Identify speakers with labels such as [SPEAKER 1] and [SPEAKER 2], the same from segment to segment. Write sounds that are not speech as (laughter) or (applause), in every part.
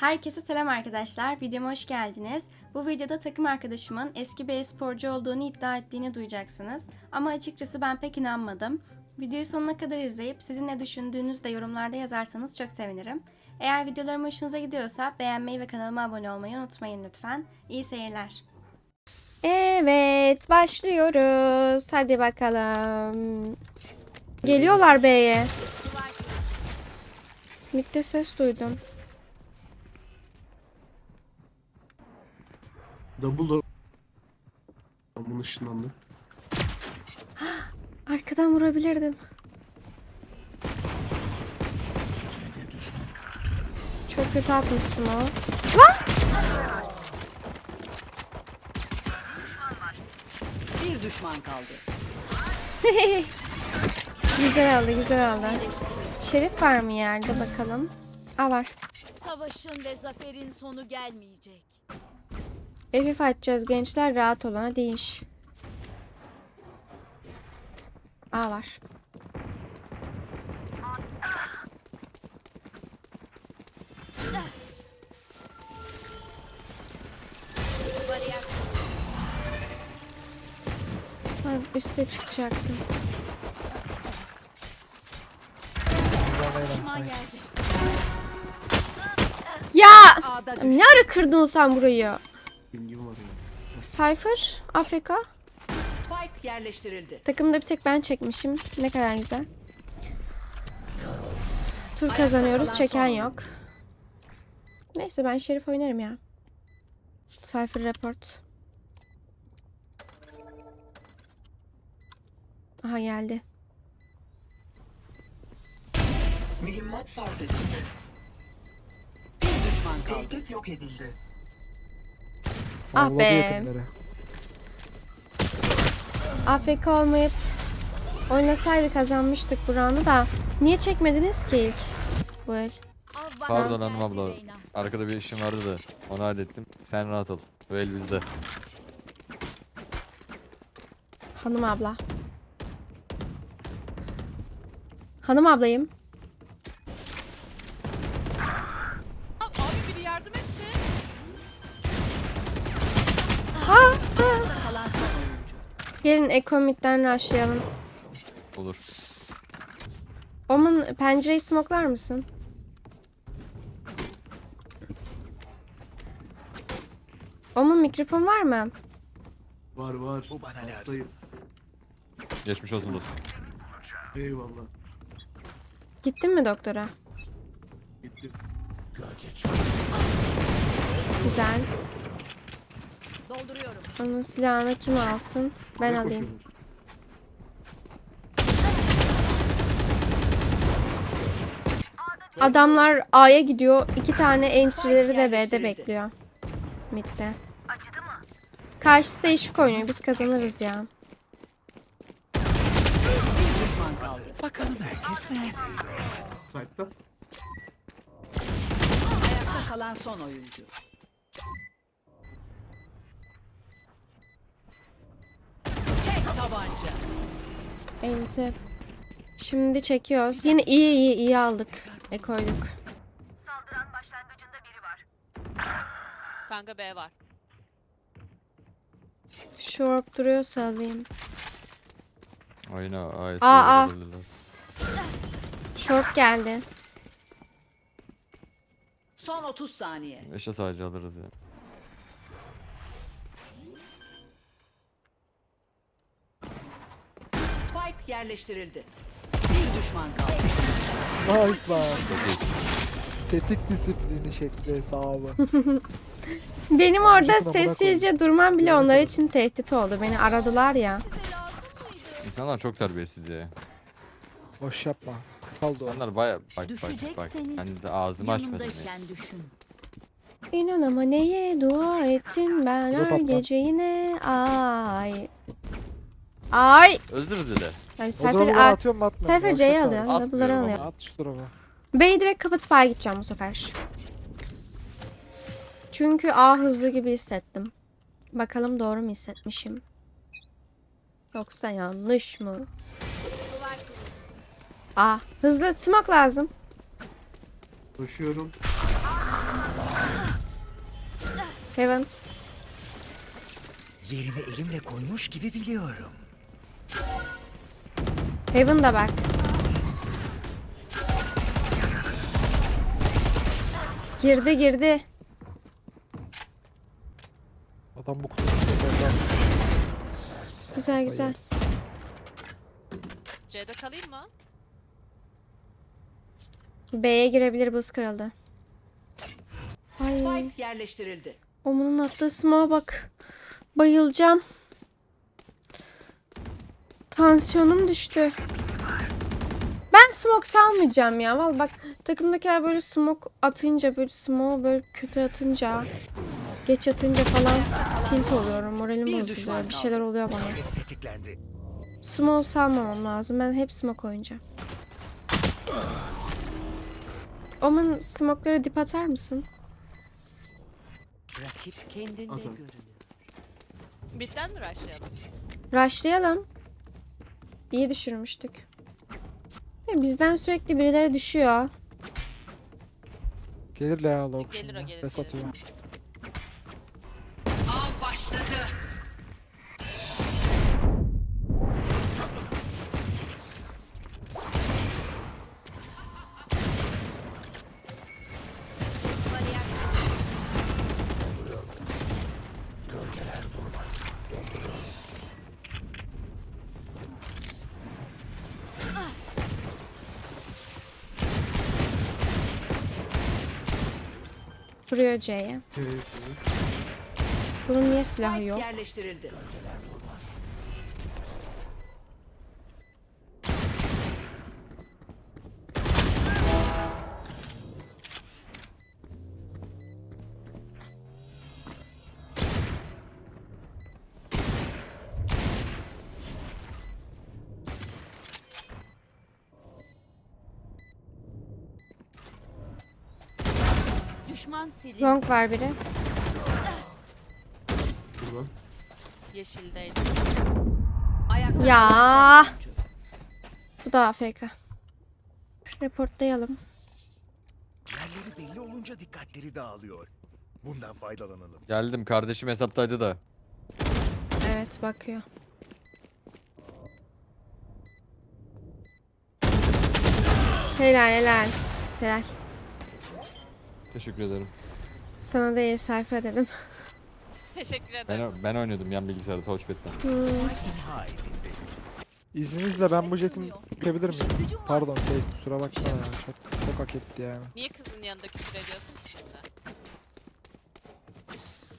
[SPEAKER 1] Herkese selam arkadaşlar. Videoma hoş geldiniz. Bu videoda takım arkadaşımın eski bir sporcu olduğunu iddia ettiğini duyacaksınız. Ama açıkçası ben pek inanmadım. Videoyu sonuna kadar izleyip sizin ne düşündüğünüzü de yorumlarda yazarsanız çok sevinirim. Eğer videolarım hoşunuza gidiyorsa beğenmeyi ve kanalıma abone olmayı unutmayın lütfen. İyi seyirler. Evet, başlıyoruz. Hadi bakalım. Geliyorlar B'ye. Mid'de ses duydum.
[SPEAKER 2] Double Bunun ışınlandı. (gasps)
[SPEAKER 1] Arkadan vurabilirdim. Çok kötü atmışsın o.
[SPEAKER 3] Bir düşman kaldı. (laughs)
[SPEAKER 1] Güzel aldı, güzel aldı. Şerif var mı yerde bakalım. Aa var.
[SPEAKER 4] Savaşın ve zaferin sonu gelmeyecek.
[SPEAKER 1] FF açacağız gençler rahat olun hadi iş. Aa var. Ha, üste çıkacaktım. Ya! Ne ara kırdın sen burayı? Cypher, Afrika.
[SPEAKER 3] Spike yerleştirildi.
[SPEAKER 1] Takımda bir tek ben çekmişim. Ne kadar güzel. Tur kazanıyoruz. Çeken yok. Neyse ben Şerif oynarım ya. Cypher report. Aha geldi.
[SPEAKER 5] Mühimmat edildi.
[SPEAKER 3] Bir düşman kaldı.
[SPEAKER 5] Tehdit yok edildi.
[SPEAKER 1] Ah
[SPEAKER 6] Avladı
[SPEAKER 1] be.
[SPEAKER 6] yetimleri.
[SPEAKER 1] AFK olmayıp oynasaydı kazanmıştık bu roundu da. Niye çekmediniz ki ilk? Bu el.
[SPEAKER 7] Pardon hanım abla. Arkada bir işim vardı da onu hallettim. Sen rahat ol. Bu el bizde.
[SPEAKER 1] Hanım abla. Hanım ablayım. Gelin Ecomit'ten rushlayalım.
[SPEAKER 7] Olur.
[SPEAKER 1] Omun pencereyi smoklar mısın? Omun mikrofon var mı?
[SPEAKER 2] Var var. Bu bana Hastayım.
[SPEAKER 7] Geçmiş olsun dostum.
[SPEAKER 2] Eyvallah.
[SPEAKER 1] Gittin mi doktora?
[SPEAKER 2] Gittim.
[SPEAKER 1] Güzel.
[SPEAKER 4] Dolduruyorum.
[SPEAKER 1] Onun silahını kim alsın? Ben
[SPEAKER 2] Buraya
[SPEAKER 1] alayım.
[SPEAKER 2] koşuyorlar.
[SPEAKER 1] Adamlar A'ya gidiyor. İki tane entry'leri de B'de bekliyor. Mid'de. Karşısı değişik oynuyor. Biz kazanırız ya.
[SPEAKER 3] Bir düşman kaldı.
[SPEAKER 2] Site'da.
[SPEAKER 3] Ayakta kalan son oyuncu. Tabanca.
[SPEAKER 1] Enti. Şimdi çekiyoruz. Yine iyi iyi iyi aldık. E koyduk.
[SPEAKER 8] Kanka B var.
[SPEAKER 1] Short duruyorsa alayım.
[SPEAKER 7] AS.
[SPEAKER 1] Aa, aa. Short geldi.
[SPEAKER 3] Son 30 saniye.
[SPEAKER 7] Eşe sadece alırız ya.
[SPEAKER 3] Spike yerleştirildi. Bir düşman kaldı.
[SPEAKER 6] Nice lan. Tetik disiplini şekli hesabı. (laughs)
[SPEAKER 1] Benim orada
[SPEAKER 6] Şuna bırak
[SPEAKER 1] sessizce durmam bile onlar için tehdit oldu. Beni aradılar ya.
[SPEAKER 7] İnsanlar çok terbiyesiz ya.
[SPEAKER 6] Boş yapma. Kaldı o.
[SPEAKER 7] İnsanlar baya bak bak bak.
[SPEAKER 4] Düşecekseniz
[SPEAKER 7] Hani de ağzımı açmadım ya.
[SPEAKER 4] Yanımdayken düşün.
[SPEAKER 1] İnan ama neye dua ettin ben her gece yine ay. Ay.
[SPEAKER 7] Özür dile.
[SPEAKER 1] Yani
[SPEAKER 6] O
[SPEAKER 1] Cypher,
[SPEAKER 6] drop'u
[SPEAKER 1] A-
[SPEAKER 6] atıyor mu?
[SPEAKER 1] Cypher C'yi alıyor.
[SPEAKER 7] Atmıyorum
[SPEAKER 1] Double'ları
[SPEAKER 7] ama.
[SPEAKER 1] alıyor.
[SPEAKER 6] At şu drop'u.
[SPEAKER 1] B'yi direkt kapatıp A gideceğim bu sefer. Çünkü A hızlı gibi hissettim. Bakalım doğru mu hissetmişim? Yoksa yanlış mı? A. Hızlı smoke lazım.
[SPEAKER 2] Koşuyorum.
[SPEAKER 1] Heaven.
[SPEAKER 8] Yerini elimle koymuş gibi biliyorum.
[SPEAKER 1] Heaven da bak. Girdi girdi.
[SPEAKER 6] Adam bu kutusu.
[SPEAKER 1] Güzel güzel.
[SPEAKER 9] C'de kalayım mı?
[SPEAKER 1] B'ye girebilir buz kırıldı. Ay.
[SPEAKER 3] Spike yerleştirildi.
[SPEAKER 1] Omunun attığı smoke'a bak. Bayılacağım. Tansiyonum düştü. Ben smoke salmayacağım ya. Vallahi bak takımdakiler böyle smoke atınca böyle smoke böyle kötü atınca geç atınca falan tilt oluyorum. Moralim
[SPEAKER 3] Bir
[SPEAKER 1] bozuluyor. Bir şeyler oluyor bana. Smoke salmamam lazım. Ben hep smoke oynayacağım. Omun smoke'ları dip atar mısın?
[SPEAKER 3] Rakip kendinde
[SPEAKER 2] Atalım.
[SPEAKER 3] görünüyor.
[SPEAKER 9] Bitten mi rushlayalım?
[SPEAKER 1] Rushlayalım. İyi düşürmüştük. Bizden sürekli birileri düşüyor.
[SPEAKER 6] Gelir ya lavuk
[SPEAKER 9] Gelir o, gelir,
[SPEAKER 6] Res
[SPEAKER 9] gelir.
[SPEAKER 1] Vuruyor C'ye. Bunun niye silahı yok?
[SPEAKER 3] yerleştirildi.
[SPEAKER 1] Long var biri.
[SPEAKER 2] Buradan.
[SPEAKER 9] Yeşildeydi.
[SPEAKER 3] Ayakta
[SPEAKER 1] Ya. Bu da AFK. Reportlayalım.
[SPEAKER 8] Yerleri belli olunca dikkatleri dağılıyor. Bundan faydalanalım.
[SPEAKER 7] Geldim kardeşim hesaptaydı da.
[SPEAKER 1] Evet bakıyor. Helal helal. Helal.
[SPEAKER 7] Teşekkür ederim.
[SPEAKER 1] Sana da iyi sayfa dedim. (laughs)
[SPEAKER 9] Teşekkür ederim.
[SPEAKER 7] Ben ben oynuyordum yan bilgisayarda touchpad'den.
[SPEAKER 8] Edildi.
[SPEAKER 6] İzninizle ben bu jetin çıkabilir miyim? Pardon Seyit kusura bakma ya. Çok, çok hak etti yani.
[SPEAKER 9] Niye kızın yanında küfür ediyorsun ki şimdi?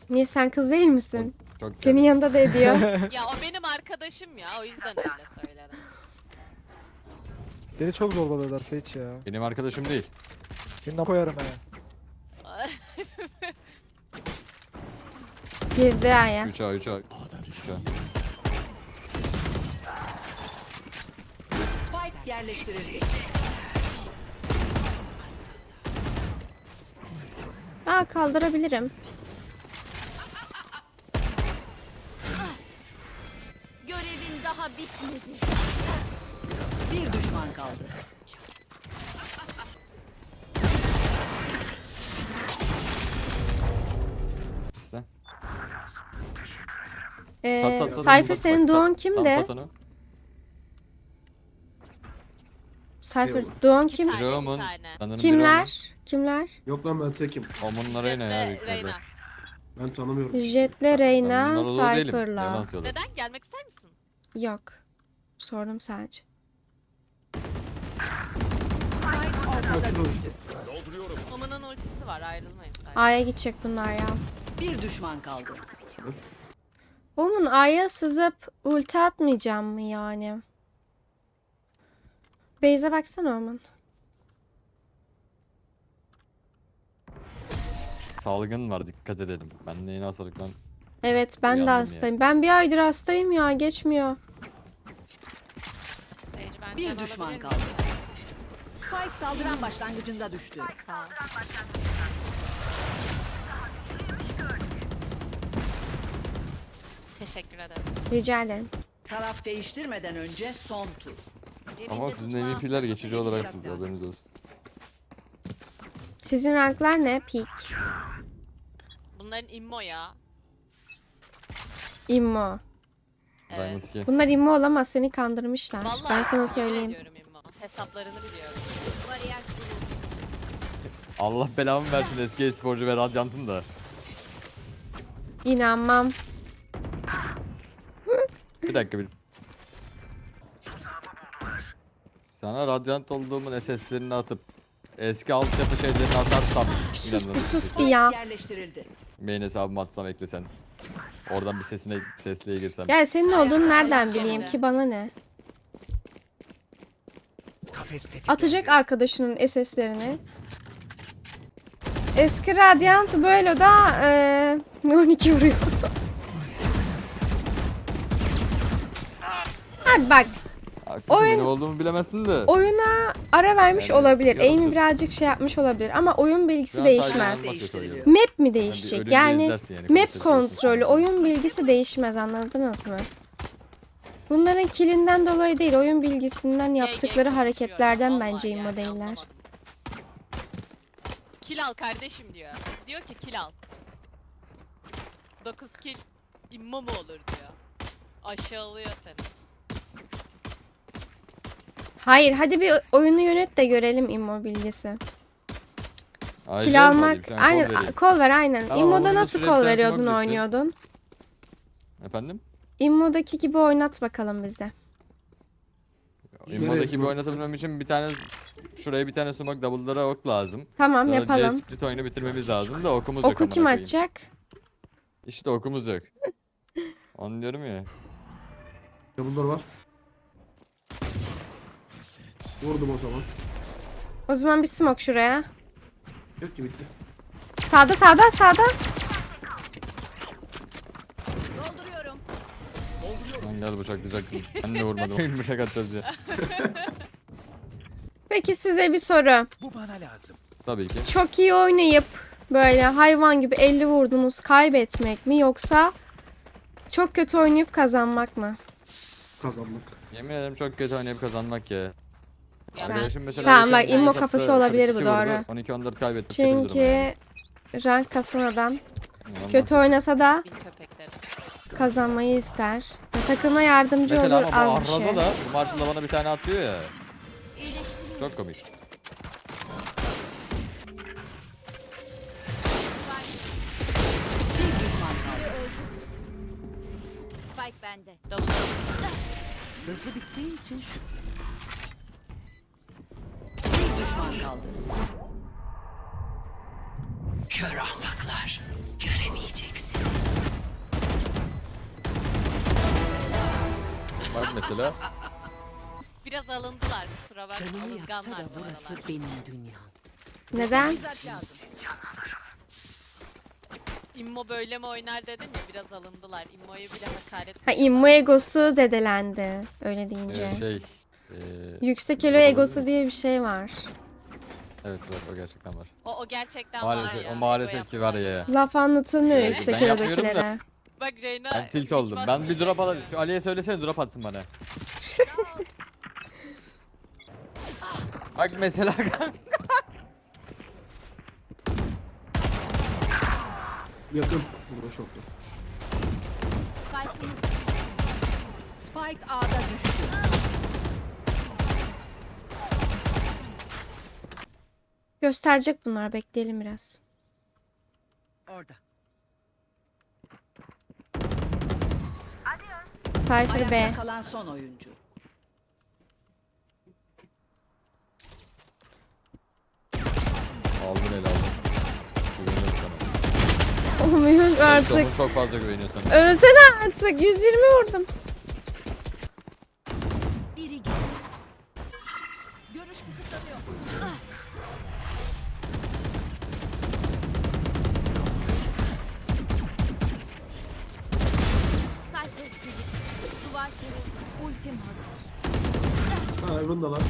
[SPEAKER 1] Niye sen kız değil misin?
[SPEAKER 7] Çok
[SPEAKER 1] Senin
[SPEAKER 7] güzel.
[SPEAKER 1] yanında da ediyor. (laughs)
[SPEAKER 9] ya o benim arkadaşım ya o yüzden öyle söyledim.
[SPEAKER 6] Beni çok zorbalıyorlar Seyit ya.
[SPEAKER 7] Benim arkadaşım değil.
[SPEAKER 6] Senin koyarım he.
[SPEAKER 1] Girdi aya.
[SPEAKER 7] 3A 3A. 3A.
[SPEAKER 3] Spike yerleştirildi.
[SPEAKER 1] Aa kaldırabilirim.
[SPEAKER 4] Görevin daha bitmedi.
[SPEAKER 3] Bir düşman kaldı.
[SPEAKER 1] Ee,
[SPEAKER 7] Sat, sat, sat
[SPEAKER 1] Cypher
[SPEAKER 7] bak,
[SPEAKER 1] senin doğan?
[SPEAKER 7] Tamam, sat onu.
[SPEAKER 1] Cypher doğan kim?
[SPEAKER 9] tane, bir
[SPEAKER 7] Omun.
[SPEAKER 9] tane.
[SPEAKER 7] sanırım biri
[SPEAKER 1] Kimler? Kimler?
[SPEAKER 2] Yok lan ben tekim.
[SPEAKER 7] Omun. Omun'la Reyna ya büyük ihtimalle.
[SPEAKER 9] Reyna.
[SPEAKER 2] Ben tanımıyorum.
[SPEAKER 1] Jet'le
[SPEAKER 7] Ben
[SPEAKER 1] Reyna,
[SPEAKER 7] değilim. Yalan
[SPEAKER 1] Cypher'la.
[SPEAKER 7] atıyorlar.
[SPEAKER 9] Neden? Gelmek ister misin?
[SPEAKER 1] Yok. Sordum sadece.
[SPEAKER 2] Bak şurada işte.
[SPEAKER 9] Omun'un ultisi var ayrılmayın.
[SPEAKER 1] A'ya gidecek bunlar ya.
[SPEAKER 3] Bir düşman kaldı.
[SPEAKER 1] Omun A'ya sızıp ulti atmayacağım mı yani? Beyze baksana Omun.
[SPEAKER 7] Salgın var dikkat edelim. Ben de yeni hastalıktan
[SPEAKER 1] Evet ben de
[SPEAKER 7] Uyandım ya.
[SPEAKER 1] hastayım. Ben bir aydır hastayım ya geçmiyor.
[SPEAKER 3] Bir düşman kaldı. Spike saldıran başlangıcında düştü.
[SPEAKER 9] Teşekkür ederim.
[SPEAKER 1] Rica ederim.
[SPEAKER 3] Taraf değiştirmeden önce son tur.
[SPEAKER 7] ama sizin MVP'ler geçici olarak sizde haberiniz olsun.
[SPEAKER 1] Sizin ranklar ne? Peak.
[SPEAKER 9] Bunların immo ya.
[SPEAKER 1] İmmo.
[SPEAKER 9] Evet.
[SPEAKER 7] Diamond 2.
[SPEAKER 1] Bunlar immo olamaz seni kandırmışlar.
[SPEAKER 9] Vallahi
[SPEAKER 1] ben sana
[SPEAKER 9] yemin
[SPEAKER 1] söyleyeyim.
[SPEAKER 9] ediyorum immo. Hesaplarını biliyorum.
[SPEAKER 4] Bariyer kuruldu.
[SPEAKER 7] Allah belamı versin eski e-sporcu ve Radiant'ın da.
[SPEAKER 1] İnanmam.
[SPEAKER 7] Bir dakika bir. Sana Radiant olduğumun SS'lerini atıp eski altyapı şeylerini atarsam
[SPEAKER 1] Sus bir sus bir ya.
[SPEAKER 3] Yerleştirildi.
[SPEAKER 7] Main hesabımı atsam eklesen. Oradan bir sesine sesliye girsem.
[SPEAKER 1] Ya senin olduğunu nereden bileyim ki bana ne? Atacak arkadaşının SS'lerini. Eski Radiant böyle da eee (laughs) 12 vuruyor. Abi bak
[SPEAKER 7] Haklısın,
[SPEAKER 1] oyun-
[SPEAKER 7] benim olduğumu bilemezsin de.
[SPEAKER 1] oyuna ara vermiş
[SPEAKER 7] Yani
[SPEAKER 1] olabilir. Aim
[SPEAKER 7] yarımsız.
[SPEAKER 1] birazcık şey yapmış olabilir ama oyun bilgisi
[SPEAKER 7] sadece
[SPEAKER 1] değişmez.
[SPEAKER 7] kötü.
[SPEAKER 1] Map mi
[SPEAKER 7] Sen bir
[SPEAKER 1] değişecek?
[SPEAKER 7] ölünce
[SPEAKER 1] Yani
[SPEAKER 7] izlersin yani,
[SPEAKER 1] map
[SPEAKER 7] konuşursun.
[SPEAKER 1] kontrolü, oyun bilgisi değişmez anladınız mı? Bunların kilinden dolayı değil, oyun bilgisinden yaptıkları hareketlerden bence immo değiller.
[SPEAKER 9] Kill al kardeşim diyor. Diyor ki kill al. 9 kill immo mu olur diyor. Aşağılıyor seni.
[SPEAKER 1] Hayır, hadi bir oyunu yönet de görelim immo bilgisi.
[SPEAKER 7] Ayrıca
[SPEAKER 1] Kil almak,
[SPEAKER 7] kol
[SPEAKER 1] aynen
[SPEAKER 7] vereyim.
[SPEAKER 1] kol ver aynen.
[SPEAKER 7] Tamam,
[SPEAKER 1] Immo'da nasıl kol veriyordun oynuyordun?
[SPEAKER 7] Efendim?
[SPEAKER 1] Immo'daki gibi oynat bakalım bize.
[SPEAKER 7] Immodaki
[SPEAKER 2] smoke?
[SPEAKER 7] oynatabilmem için bir tane şuraya bir tane smoke double'lara ok lazım.
[SPEAKER 1] Tamam
[SPEAKER 7] Sonra
[SPEAKER 1] yapalım.
[SPEAKER 7] C-Split oyunu bitirmemiz lazım da okumuz yok
[SPEAKER 1] Oku kim
[SPEAKER 7] koyayım.
[SPEAKER 1] atacak?
[SPEAKER 7] İşte okumuz yok. Onu diyorum ya.
[SPEAKER 2] Bunlar var. Vurdum o zaman.
[SPEAKER 1] O zaman bir smoke şuraya.
[SPEAKER 2] Yok ki bitti.
[SPEAKER 1] Sağda sağda sağda.
[SPEAKER 4] Dolduruyorum.
[SPEAKER 7] Lan gel bıçaklayacaktım. Ben de vurmadım. Bıçak atacağız diye. (laughs)
[SPEAKER 1] Peki size bir soru.
[SPEAKER 8] Bu bana lazım.
[SPEAKER 7] Tabii ki.
[SPEAKER 1] Çok iyi oynayıp böyle hayvan gibi 50 vurdunuz kaybetmek mi yoksa çok kötü oynayıp kazanmak mı?
[SPEAKER 2] Kazanmak.
[SPEAKER 7] Yemin ederim çok kötü oynayıp kazanmak ya. Arkadaşım mesela
[SPEAKER 1] Tamam,
[SPEAKER 7] geçen
[SPEAKER 1] bak,
[SPEAKER 7] gün
[SPEAKER 1] immo
[SPEAKER 7] hesapta
[SPEAKER 1] kafası olabilir bu,
[SPEAKER 7] 42 vurdu,
[SPEAKER 1] doğru.
[SPEAKER 7] 12-14 kaybettik. kötü bir durum
[SPEAKER 1] Çünkü
[SPEAKER 7] yani.
[SPEAKER 1] rank kasan adam
[SPEAKER 7] İnanılmaz
[SPEAKER 1] kötü oynasa da
[SPEAKER 9] Bin köpekleri.
[SPEAKER 1] kazanmayı ister. Ve takıma yardımcı
[SPEAKER 7] Mesela
[SPEAKER 1] olur
[SPEAKER 7] ama bu
[SPEAKER 1] az bir
[SPEAKER 7] Arraza
[SPEAKER 1] şey.
[SPEAKER 7] da maçında bana bir tane atıyor ya. Çok komik.
[SPEAKER 3] Bir düşman kaldı.
[SPEAKER 4] Spike bende.
[SPEAKER 9] Double
[SPEAKER 3] Hızlı bittiği için şu. Bir düşman kaldı. Kör ahmaklar. Göremeyeceksiniz.
[SPEAKER 7] Bak mesela.
[SPEAKER 9] Biraz alındılar kusura bakma.
[SPEAKER 3] Canımı yaksa
[SPEAKER 9] Alınganlar
[SPEAKER 3] da
[SPEAKER 9] bu
[SPEAKER 3] burası
[SPEAKER 9] aralar.
[SPEAKER 3] benim dünyam.
[SPEAKER 1] Neden?
[SPEAKER 3] Teçhizat lazım.
[SPEAKER 9] İmmo böyle mi oynar dedin ya biraz alındılar. İmmo'ya bile hakaret
[SPEAKER 1] Ha immo egosu zedelendi öyle deyince.
[SPEAKER 7] e, şey. e,
[SPEAKER 1] Yüksek elo egosu diye bir şey var.
[SPEAKER 7] Evet var o gerçekten var.
[SPEAKER 9] O, o gerçekten var
[SPEAKER 7] Maalesef
[SPEAKER 9] ya.
[SPEAKER 7] o maalesef ki var ya.
[SPEAKER 1] Laf anlatılmıyor
[SPEAKER 7] Evet,
[SPEAKER 1] yüksek
[SPEAKER 7] ben yapmıyorum da.
[SPEAKER 9] Bak Reyna.
[SPEAKER 7] Ben tilt oldum. Ben bir drop alayım. Şu Ali'ye söylesene drop atsın bana. (laughs) Bak mesela
[SPEAKER 2] Yakın. Burada şoktu.
[SPEAKER 4] Spike'ımız
[SPEAKER 3] Spike A'da düştü.
[SPEAKER 1] Gösterecek bunlar bekleyelim biraz.
[SPEAKER 3] Orada.
[SPEAKER 1] Cypher B.
[SPEAKER 3] Ayakta kalan son oyuncu.
[SPEAKER 7] aldın el aldın. Güveniyorum sana.
[SPEAKER 1] Olmuyor
[SPEAKER 7] Artık.
[SPEAKER 1] artık.
[SPEAKER 7] Çok fazla güveniyorsun.
[SPEAKER 1] Ölsene artık 120 vurdum.
[SPEAKER 4] Duvar kırıldı. Ultim hazır.
[SPEAKER 2] Ha Evan'dalar.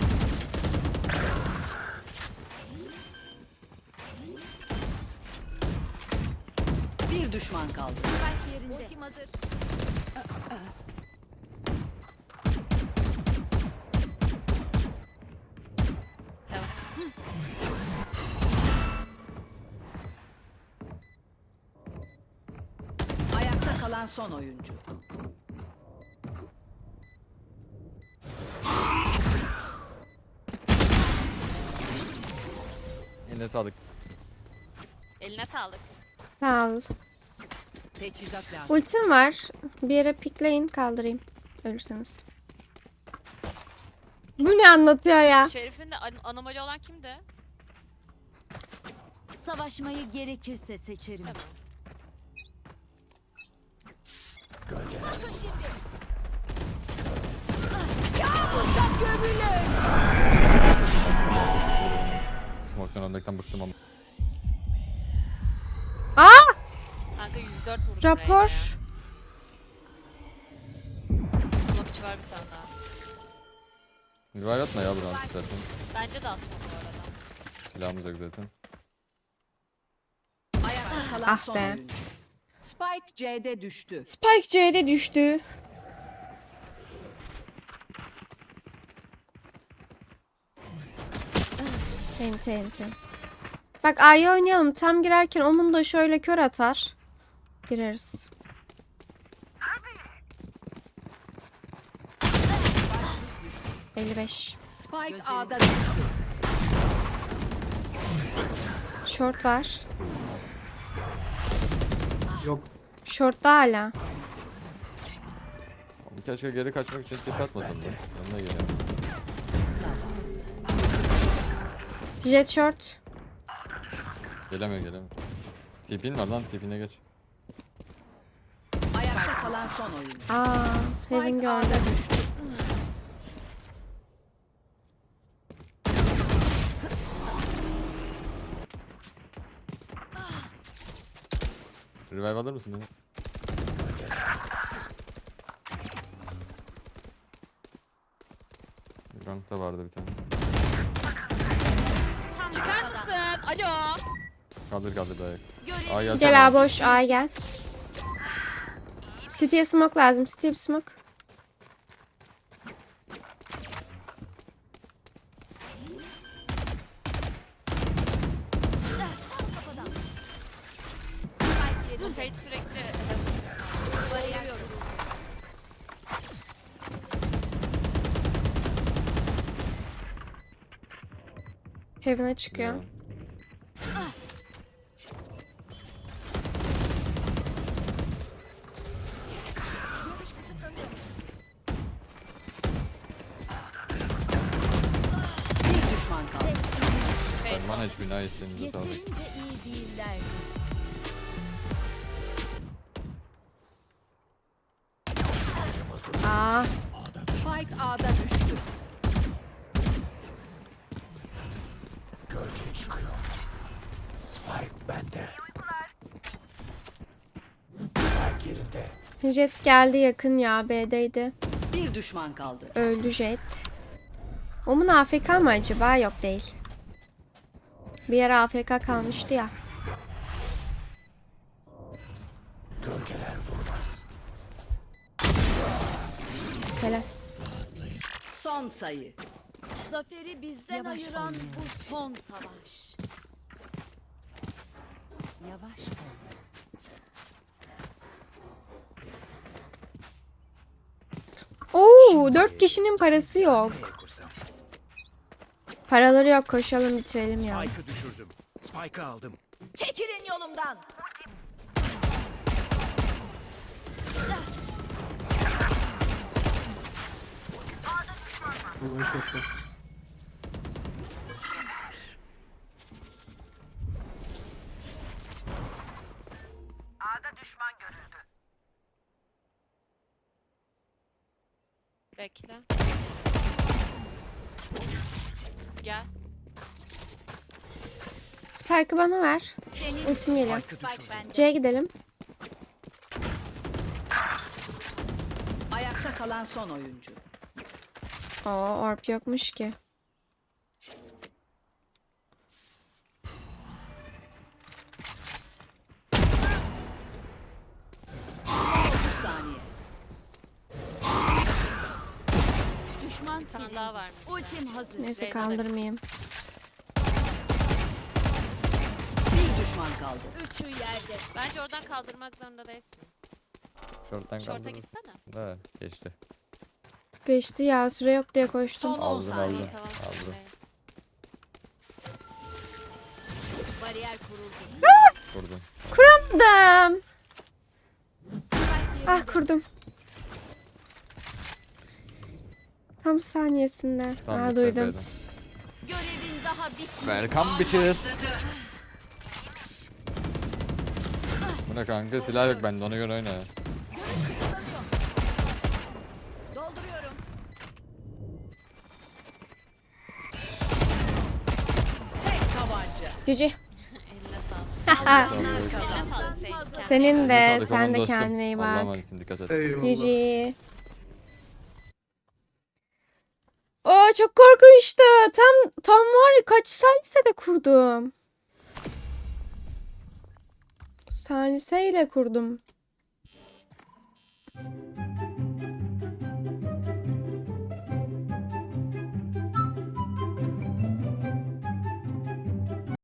[SPEAKER 3] Bir düşman kaldı.
[SPEAKER 4] Spike yerinde. Ultim hazır.
[SPEAKER 3] kalan son oyuncu.
[SPEAKER 7] Sağlık.
[SPEAKER 9] Eline sağlık.
[SPEAKER 1] Sağ ol.
[SPEAKER 3] Teçhizat lazım.
[SPEAKER 1] Ultim var. Bir yere pikleyin kaldırayım. Ölürseniz. Bu ne anlatıyor ya?
[SPEAKER 9] Şerif'in de an- anomali olan kimdi?
[SPEAKER 4] Savaşmayı gerekirse seçerim.
[SPEAKER 9] Tamam.
[SPEAKER 7] Smoke'tan ölmekten bıktım ama.
[SPEAKER 1] Aa!
[SPEAKER 9] Kanka 104 vurdum
[SPEAKER 1] Rapor.
[SPEAKER 9] Smokeçi var bir tane daha.
[SPEAKER 7] Revive atma ya buranın istersen.
[SPEAKER 9] Bence de atma bu arada.
[SPEAKER 7] Silahımız yok zaten.
[SPEAKER 3] Ayakta kalan
[SPEAKER 1] Ah
[SPEAKER 3] son
[SPEAKER 1] be.
[SPEAKER 3] oyuncu. Spike C'de düştü.
[SPEAKER 1] Spike C'de düştü. Enti enti. Bak A'yı oynayalım. Tam girerken onun da şöyle kör atar. Gireriz. ...55.
[SPEAKER 3] Spike A'da düştü.
[SPEAKER 1] Short var.
[SPEAKER 2] Yok.
[SPEAKER 1] Short'ta hala.
[SPEAKER 7] Keşke geri kaçmak için tip atmasın da. Yanına geliyorum.
[SPEAKER 1] Jet short.
[SPEAKER 7] Gelemiyor gelemiyor. TP'in var lan TP'ine geç.
[SPEAKER 3] Ayakta kalan son oyuncu.
[SPEAKER 1] Aa,
[SPEAKER 3] Spike
[SPEAKER 1] gördü.
[SPEAKER 7] Revive alır mısın beni? Rankta vardı bir tane.
[SPEAKER 9] Alo.
[SPEAKER 7] Kaldır kaldır dayak. Aa gelsene.
[SPEAKER 1] Gel abi boş A'ya gel. City'ye smoke lazım. City'ye bir smoke.
[SPEAKER 9] Fate sürekli
[SPEAKER 1] Heaven'a çıkıyor.
[SPEAKER 7] Ben manage günah istediğinize sağlık.
[SPEAKER 4] yeterince iyi değiller.
[SPEAKER 1] Aa,
[SPEAKER 3] Spike A'da düştü.
[SPEAKER 8] Gölge çıkıyor. Spike bende. Spike yerinde.
[SPEAKER 1] Jet geldi yakın ya. B'deydi.
[SPEAKER 3] Bir düşman kaldı.
[SPEAKER 1] Öldü Jet. Omun AFK mı acaba? Yok değil. Bir yere AFK kalmıştı ya.
[SPEAKER 8] Gölgeler vurmaz.
[SPEAKER 1] Helal.
[SPEAKER 3] Son sayı.
[SPEAKER 4] Zaferi bizden
[SPEAKER 3] Yavaş
[SPEAKER 4] ayıran
[SPEAKER 3] oynayalım.
[SPEAKER 4] bu son savaş.
[SPEAKER 3] Yavaş ol.
[SPEAKER 1] Oo, dört kişinin parası yok. Paraları yok. Koşalım bitirelim ya.
[SPEAKER 8] Spike'ı düşürdüm. Spike'ı aldım.
[SPEAKER 4] Çekilin yolumdan.
[SPEAKER 2] Olay şokta.
[SPEAKER 9] bekle. Gel.
[SPEAKER 1] Spike'ı bana ver.
[SPEAKER 4] Senin
[SPEAKER 1] Ultim geliyor.
[SPEAKER 4] Spike bende.
[SPEAKER 1] C'ye gidelim.
[SPEAKER 3] Ayakta kalan son oyuncu.
[SPEAKER 1] Oo, orp yokmuş ki.
[SPEAKER 3] Bir saniye.
[SPEAKER 4] Düşman
[SPEAKER 9] Bir tane daha varmış.
[SPEAKER 4] Ultim hazır.
[SPEAKER 1] Neyse kaldırmayayım.
[SPEAKER 3] Bir düşman kaldı.
[SPEAKER 4] Üçü yerde.
[SPEAKER 9] Bence oradan kaldırmak zorunda değilsin.
[SPEAKER 7] Short'tan
[SPEAKER 9] Şorta
[SPEAKER 7] kaldırır.
[SPEAKER 9] gitsene.
[SPEAKER 7] Da geçti.
[SPEAKER 1] Geçti ya süre yok diye koştum.
[SPEAKER 3] Son 10
[SPEAKER 7] Aldın
[SPEAKER 3] saniye.
[SPEAKER 7] aldın.
[SPEAKER 9] Tamam.
[SPEAKER 7] Aldın.
[SPEAKER 4] Bariyer kuruldu.
[SPEAKER 7] Vurdun.
[SPEAKER 1] Kurdum. Ah kurdum. Tam saniyesinde. Aa
[SPEAKER 7] bitti,
[SPEAKER 1] duydum.
[SPEAKER 4] Görevin daha bitmedi.
[SPEAKER 7] Welcome bitches. Bu ne kanka silah yok bende ona göre oyna.
[SPEAKER 4] Dolduruyorum.
[SPEAKER 3] Tek tabanca.
[SPEAKER 1] Cici. (laughs) Senin de sen de
[SPEAKER 7] dostum.
[SPEAKER 1] kendine iyi
[SPEAKER 7] Allah'a
[SPEAKER 1] bak.
[SPEAKER 7] emanetsin dikkat et.
[SPEAKER 2] Eyvallah.
[SPEAKER 1] Cici. Oo çok korkunçtu. Tam tam var ya kaç salisede kurdum. Saliseyle kurdum.